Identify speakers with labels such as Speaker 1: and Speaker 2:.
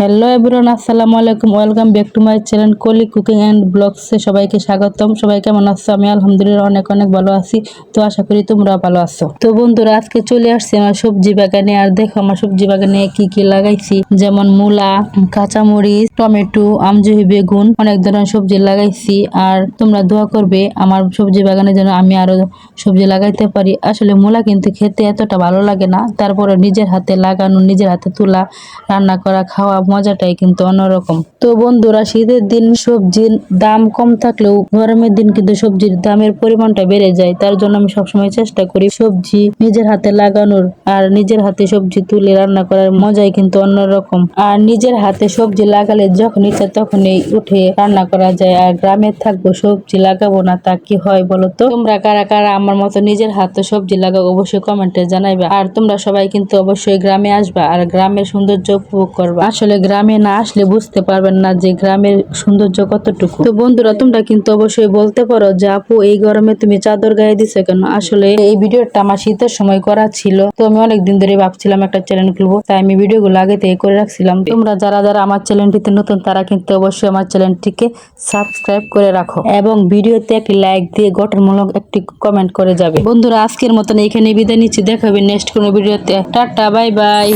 Speaker 1: Hello everyone আসসালামু আলাইকুম। Welcome back to my channel Koli cooking and ব্লগসে সবাইকে স্বাগতম। সবাই কেমন আছো? আমি আলহামদুলিল্লাহ অনেক অনেক ভালো আছি। তো আশা করি তোমরা ভালো আছো। তো বন্ধুরা, আজকে চলে আসছি আমার সবজি বাগানে। আর দেখো, আমার সবজি বাগানে কি কি লাগাইছি? যেমন মূলা, কাঁচামরিচ, টমেটো, আমজুহি বেগুন, অনেক ধরনের সবজি লাগাইছি। আর তোমরা দোয়া করবে, আমার সবজি বাগানে যেন আমি আরও সবজি লাগাইতে পারি। আসলে মূলা কিন্তু খেতে এতটা ভালো লাগে না। তারপরে নিজের হাতে লাগানো, নিজের হাতে তোলা, রান্না করা, খাওয়া মজাটাই কিন্তু অন্যরকম। তো বন্ধুরা, শীতের দিন সবজির দাম কম থাকলেও গরমের দিন কিন্তু সবজির দামের পরিমাণটা বেড়ে যায়। তার জন্য আমি সবসময় চেষ্টা করি সবজি নিজের হাতে লাগানোর আর নিজের হাতে সবজি তুলে রান্না করার মজাই কিন্তু অন্যরকম। আর নিজের হাতে সবজি লাগালে যখন ইচ্ছা তখনই উঠে রান্না করা যায়। আর গ্রামে থাকব, সবজি লাগাবো না, তা কি হয় বলো তো? তোমরা কারা কারা আমার মতো নিজের হাতে সবজি লাগাও অবশ্যই কমেন্টে জানাইবা। আর তোমরা সবাই কিন্তু অবশ্যই গ্রামে আসবা আর গ্রামের সৌন্দর্য উপভোগ করবা। আসলে গ্রামে না আসলে বুঝতে পারবেন না যে গ্রামের সৌন্দর্য কতটুকু। তো বন্ধুরা, তোমরা কিন্তু অবশ্যই বলতে পারো যে, আপু, এই গরমে তুমি চাদর গায়ে দিছো কেন? আসলে এই ভিডিওটা আমার শীতের সময় করা ছিল। তো আমি অনেক দিন ধরে ভাবছিলাম একটা চ্যানেল খুলবো, তাই আমি ভিডিওগুলো আগে থেকে করে রাখছিলাম। তোমরা যারা যারা আমার চ্যানেলটিতে নতুন, তারা কিন্তু অবশ্যই আমার চ্যানেলটিকে সাবস্ক্রাইব করে রাখো এবং ভিডিওতে একটি লাইক দিয়ে গঠনমূলক একটি কমেন্ট করে যাবে। বন্ধুরা, আজকের মতন এখানে বিদায় নিচ্ছি। দেখাবে নেক্সট কোনো ভিডিওতে। Tata bye bye